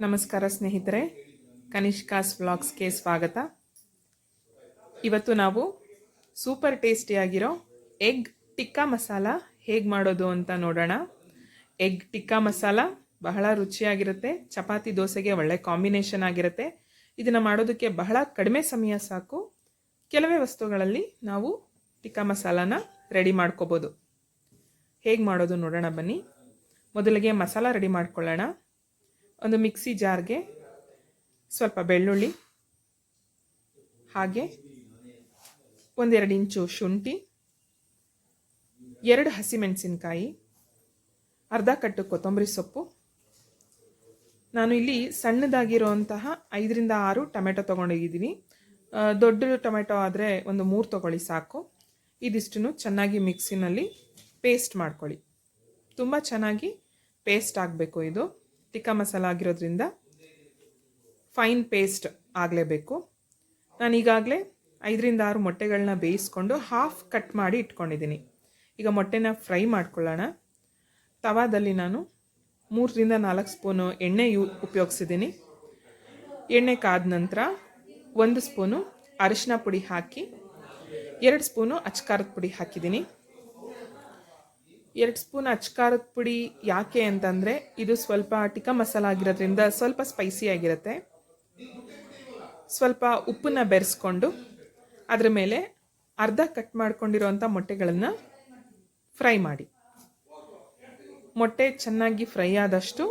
ನಮಸ್ಕಾರ ಸ್ನೇಹಿತರೆ ಕನಿಷ್ಕಾಸ್ ವ್ಲಾಗ್ಸ್ಗೆ ಸ್ವಾಗತ. ಇವತ್ತು ನಾವು ಸೂಪರ್ ಟೇಸ್ಟಿಯಾಗಿರೋ ಎಗ್ ಟಿಕ್ಕಾ ಮಸಾಲ ಹೇಗೆ ಮಾಡೋದು ಅಂತ ನೋಡೋಣ. ಎಗ್ ಟಿಕ್ಕಾ ಮಸಾಲ ಬಹಳ ರುಚಿಯಾಗಿರುತ್ತೆ, ಚಪಾತಿ ದೋಸೆಗೆ ಒಳ್ಳೆ ಕಾಂಬಿನೇಷನ್ ಆಗಿರುತ್ತೆ. ಇದನ್ನು ಮಾಡೋದಕ್ಕೆ ಬಹಳ ಕಡಿಮೆ ಸಮಯ ಸಾಕು. ಕೆಲವೇ ವಸ್ತುಗಳಲ್ಲಿ ನಾವು ಟಿಕ್ಕಾ ಮಸಾಲಾನ ರೆಡಿ ಮಾಡ್ಕೋಬೋದು. ಹೇಗೆ ಮಾಡೋದು ನೋಡೋಣ ಬನ್ನಿ. ಮೊದಲಿಗೆ ಮಸಾಲ ರೆಡಿ ಮಾಡ್ಕೊಳ್ಳೋಣ. ಒಂದು ಮಿಕ್ಸಿ ಜಾರ್ಗೆ ಸ್ವಲ್ಪ ಬೆಳ್ಳುಳ್ಳಿ, ಹಾಗೆ ಒಂದೆರಡು ಇಂಚು ಶುಂಠಿ, ಎರಡು ಹಸಿಮೆಣಸಿನ್ಕಾಯಿ, ಅರ್ಧ ಕಟ್ಟು ಕೊತ್ತಂಬರಿ ಸೊಪ್ಪು. ನಾನು ಇಲ್ಲಿ ಸಣ್ಣದಾಗಿರುವಂತಹ ಐದರಿಂದ ಆರು ಟೊಮೆಟೊ ತೊಗೊಂಡೋಗಿದ್ದೀನಿ. ದೊಡ್ಡ ಟೊಮೆಟೊ ಆದರೆ ಒಂದು ಮೂರು ತೊಗೊಳ್ಳಿ ಸಾಕು. ಇದಿಷ್ಟನ್ನು ಚೆನ್ನಾಗಿ ಮಿಕ್ಸಿನಲ್ಲಿ ಪೇಸ್ಟ್ ಮಾಡ್ಕೊಳ್ಳಿ. ತುಂಬ ಚೆನ್ನಾಗಿ ಪೇಸ್ಟ್ ಆಗಬೇಕು ಇದು. ಟಿಕ್ಕಾ ಮಸಾಲ ಆಗಿರೋದ್ರಿಂದ ಫೈನ್ ಪೇಸ್ಟ್ ಆಗಲೇಬೇಕು. ನಾನು ಈಗಾಗಲೇ ಐದರಿಂದ ಆರು ಮೊಟ್ಟೆಗಳನ್ನ ಬೇಯಿಸ್ಕೊಂಡು ಹಾಫ್ ಕಟ್ ಮಾಡಿ ಇಟ್ಕೊಂಡಿದ್ದೀನಿ ಈಗ ಮೊಟ್ಟೆನ ಫ್ರೈ ಮಾಡ್ಕೊಳ್ಳೋಣ. ತವಾದಲ್ಲಿ ನಾನು ಮೂರರಿಂದ ನಾಲ್ಕು ಸ್ಪೂನು ಎಣ್ಣೆ ಯೂ ಉಪಯೋಗಿಸಿದ್ದೀನಿ ಎಣ್ಣೆ ಕಾದ ನಂತರ ಒಂದು ಸ್ಪೂನು ಅರಿಶಿನ ಪುಡಿ ಹಾಕಿ, ಎರಡು ಸ್ಪೂನು ಅಚ್ಕಾರದ ಪುಡಿ ಹಾಕಿದ್ದೀನಿ ಎರಡು ಸ್ಪೂನ್ ಅಚ್ಕಾರದ ಪುಡಿ ಯಾಕೆ ಅಂತಂದರೆ ಇದು ಸ್ವಲ್ಪ ಟಿಕಾ ಮಸಾಲ ಆಗಿರೋದ್ರಿಂದ ಸ್ವಲ್ಪ ಸ್ಪೈಸಿ ಆಗಿರುತ್ತೆ. ಸ್ವಲ್ಪ ಉಪ್ಪನ್ನ ಬೆರೆಸ್ಕೊಂಡು ಅದರ ಮೇಲೆ ಅರ್ಧ ಕಟ್ ಮಾಡ್ಕೊಂಡಿರೋಂಥ ಮೊಟ್ಟೆಗಳನ್ನು ಫ್ರೈ ಮಾಡಿ. ಮೊಟ್ಟೆ ಚೆನ್ನಾಗಿ ಫ್ರೈ ಆದಷ್ಟು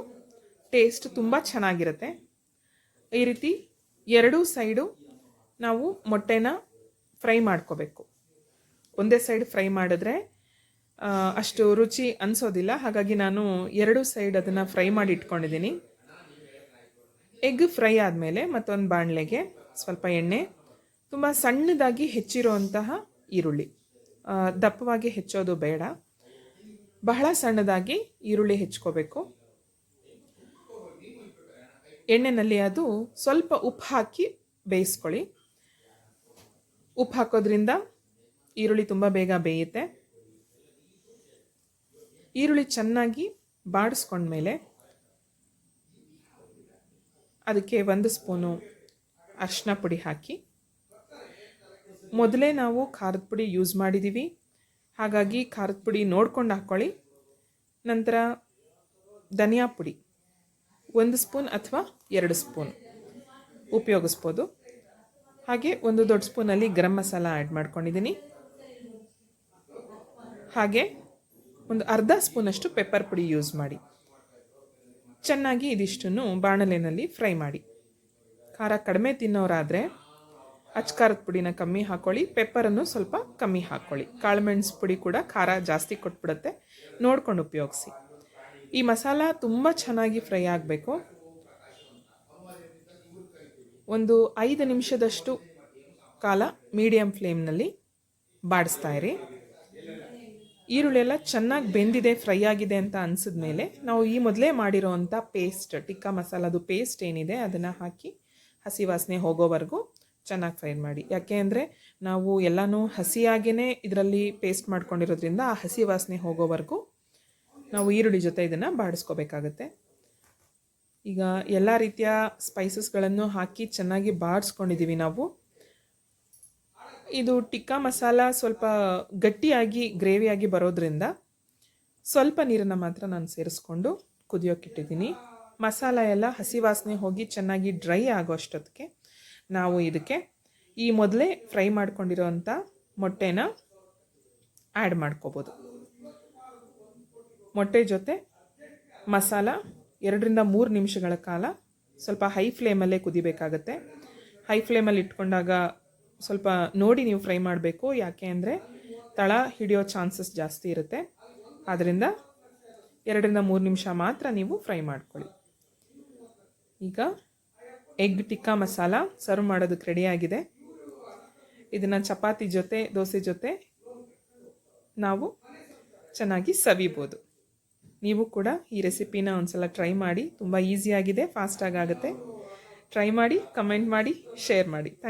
ಟೇಸ್ಟ್ ತುಂಬ ಚೆನ್ನಾಗಿರುತ್ತೆ. ಈ ರೀತಿ ಎರಡೂ ಸೈಡು ನಾವು ಮೊಟ್ಟೆನ ಫ್ರೈ ಮಾಡ್ಕೋಬೇಕು. ಒಂದೇ ಸೈಡ್ ಫ್ರೈ ಮಾಡಿದ್ರೆ ಅಷ್ಟು ರುಚಿ ಅನಿಸೋದಿಲ್ಲ. ಹಾಗಾಗಿ ನಾನು ಎರಡು ಸೈಡ್ ಅದನ್ನು ಫ್ರೈ ಮಾಡಿ ಇಟ್ಕೊಂಡಿದ್ದೀನಿ. ಎಗ್ ಫ್ರೈ ಆದಮೇಲೆ ಮತ್ತೊಂದು ಬಾಣಲೆಗೆ ಸ್ವಲ್ಪ ಎಣ್ಣೆ, ತುಂಬ ಸಣ್ಣದಾಗಿ ಹೆಚ್ಚಿರುವಂತಹ ಈರುಳ್ಳಿ. ದಪ್ಪವಾಗಿ ಹೆಚ್ಚೋದು ಬೇಡ. ಬಹಳ ಸಣ್ಣದಾಗಿ ಈರುಳ್ಳಿ ಹೆಚ್ಕೋಬೇಕು ಎಣ್ಣೆನಲ್ಲಿ ಅದು ಸ್ವಲ್ಪ ಉಪ್ಪು ಹಾಕಿ ಬೇಯಿಸ್ಕೊಳ್ಳಿ. ಉಪ್ಪು ಹಾಕೋದ್ರಿಂದ ಈರುಳ್ಳಿ ತುಂಬ ಬೇಗ ಬೇಯುತ್ತೆ. ಈರುಳ್ಳಿ ಚೆನ್ನಾಗಿ ಬಾಡಿಸ್ಕೊಂಡ್ಮೇಲೆ ಅದಕ್ಕೆ ಒಂದು ಸ್ಪೂನು ಅರಿಶಿನ ಪುಡಿ ಹಾಕಿ. ಮೊದಲೇ ನಾವು ಖಾರದ ಪುಡಿ ಯೂಸ್ ಮಾಡಿದ್ದೀವಿ ಹಾಗಾಗಿ ಖಾರದ ಪುಡಿ ನೋಡ್ಕೊಂಡು ಹಾಕ್ಕೊಳ್ಳಿ ನಂತರ ಧನಿಯಾ ಪುಡಿ ಒಂದು ಸ್ಪೂನ್ ಅಥವಾ ಎರಡು ಸ್ಪೂನ್ ಉಪಯೋಗಿಸ್ಬೋದು. ಹಾಗೆ ಒಂದು ದೊಡ್ಡ ಸ್ಪೂನಲ್ಲಿ ಗರಂ ಮಸಾಲ ಆ್ಯಡ್ ಮಾಡ್ಕೊಂಡಿದ್ದೀನಿ. ಹಾಗೆ ಒಂದು ಅರ್ಧ ಸ್ಪೂನಷ್ಟು ಪೆಪ್ಪರ್ ಪುಡಿ ಯೂಸ್ ಮಾಡಿ. ಚೆನ್ನಾಗಿ ಇದಿಷ್ಟನ್ನು ಬಾಣಲೆನಲ್ಲಿ ಫ್ರೈ ಮಾಡಿ. ಖಾರ ಕಡಿಮೆ ತಿನ್ನೋರಾದರೆ ಅಚ್ಕಾರದ ಪುಡಿನ ಕಮ್ಮಿ ಹಾಕ್ಕೊಳ್ಳಿ ಪೆಪ್ಪರನ್ನು ಸ್ವಲ್ಪ ಕಮ್ಮಿ ಹಾಕ್ಕೊಳ್ಳಿ ಕಾಳುಮೆಣಸು ಪುಡಿ ಕೂಡ ಖಾರ ಜಾಸ್ತಿ ಕೊಟ್ಬಿಡುತ್ತೆ. ನೋಡ್ಕೊಂಡು ಉಪಯೋಗಿಸಿ. ಈ ಮಸಾಲ ತುಂಬ ಚೆನ್ನಾಗಿ ಫ್ರೈ ಆಗಬೇಕು. ಒಂದು ಐದು ನಿಮಿಷದಷ್ಟು ಕಾಲ ಮೀಡಿಯಮ್ ಫ್ಲೇಮ್ನಲ್ಲಿ ಬಾಡಿಸ್ತಾ ಇರಿ. ಈರುಳ್ಳಿ ಎಲ್ಲ ಚೆನ್ನಾಗಿ ಬೆಂದಿದೆ, ಫ್ರೈ ಆಗಿದೆ ಅಂತ ಅನಿಸಿದ್ಮೇಲೆ ನಾವು ಈ ಮೊದಲೇ ಮಾಡಿರೋವಂಥ ಪೇಸ್ಟ್, ಟಿಕ್ಕಾ ಮಸಾಲದು ಪೇಸ್ಟ್ ಏನಿದೆ ಅದನ್ನು ಹಾಕಿ ಹಸಿ ವಾಸನೆ ಹೋಗೋವರೆಗೂ ಚೆನ್ನಾಗಿ ಫ್ರೈ ಮಾಡಿ. ಯಾಕೆ ಅಂದರೆ ನಾವು ಎಲ್ಲನೂ ಹಸಿಯಾಗೇ ಇದರಲ್ಲಿ ಪೇಸ್ಟ್ ಮಾಡ್ಕೊಂಡಿರೋದ್ರಿಂದ ಆ ಹಸಿ ವಾಸನೆ ಹೋಗೋವರೆಗೂ ನಾವು ಈರುಳ್ಳಿ ಜೊತೆ ಇದನ್ನು ಬಾಡಿಸ್ಕೋಬೇಕಾಗತ್ತೆ. ಈಗ ಎಲ್ಲ ರೀತಿಯ ಸ್ಪೈಸಸ್ಗಳನ್ನು ಹಾಕಿ ಚೆನ್ನಾಗಿ ಬಾಡಿಸ್ಕೊಂಡಿದ್ದೀವಿ ನಾವು. ಇದು ಟಿಕ್ಕಾ ಮಸಾಲ ಸ್ವಲ್ಪ ಗಟ್ಟಿಯಾಗಿ ಗ್ರೇವಿಯಾಗಿ ಬರೋದ್ರಿಂದ ಸ್ವಲ್ಪ ನೀರನ್ನು ಮಾತ್ರ ನಾನು ಸೇರಿಸ್ಕೊಂಡು ಕುದಿಯೋಕ್ಕಿಟ್ಟಿದ್ದೀನಿ ಮಸಾಲ ಎಲ್ಲ ಹಸಿ ವಾಸನೆ ಹೋಗಿ ಚೆನ್ನಾಗಿ ಡ್ರೈ ಆಗೋ ಅಷ್ಟೊತ್ತಿಗೆ ನಾವು ಇದಕ್ಕೆ ಈ ಮೊದಲೇ ಫ್ರೈ ಮಾಡ್ಕೊಂಡಿರೋವಂಥ ಮೊಟ್ಟೆನ ಆ್ಯಡ್ ಮಾಡ್ಕೋಬೋದು. ಮೊಟ್ಟೆ ಜೊತೆ ಮಸಾಲ ಎರಡರಿಂದ ಮೂರು ನಿಮಿಷಗಳ ಕಾಲ ಸ್ವಲ್ಪ ಹೈ ಫ್ಲೇಮಲ್ಲೇ ಕುದಿಬೇಕಾಗತ್ತೆ. ಹೈ ಫ್ಲೇಮಲ್ಲಿ ಇಟ್ಕೊಂಡಾಗ ಸ್ವಲ್ಪ ನೋಡಿ ನೀವು ಫ್ರೈ ಮಾಡಬೇಕು. ಯಾಕೆ ಅಂದರೆ ತಳ ಹಿಡಿಯೋ ಚಾನ್ಸಸ್ ಜಾಸ್ತಿ ಇರುತ್ತೆ. ಆದ್ದರಿಂದ ಎರಡರಿಂದ ಮೂರು ನಿಮಿಷ ಮಾತ್ರ ನೀವು ಫ್ರೈ ಮಾಡ್ಕೊಳ್ಳಿ. ಈಗ ಎಗ್ ಟಿಕ್ಕಾ ಮಸಾಲ ಸರ್ವ್ ಮಾಡೋದಕ್ಕೆ ರೆಡಿಯಾಗಿದೆ ಇದನ್ನು ಚಪಾತಿ ಜೊತೆ, ದೋಸೆ ಜೊತೆ ನಾವು ಚೆನ್ನಾಗಿ ಸವಿಬೋದು. ನೀವು ಕೂಡ ಈ ರೆಸಿಪಿನ ಒಂದ್ಸಲ ಟ್ರೈ ಮಾಡಿ. ತುಂಬ ಈಸಿಯಾಗಿದೆ ಫಾಸ್ಟಾಗಿ ಆಗುತ್ತೆ. ಟ್ರೈ ಮಾಡಿ ಕಮೆಂಟ್ ಮಾಡಿ ಶೇರ್ ಮಾಡಿ. ಥ್ಯಾಂಕ್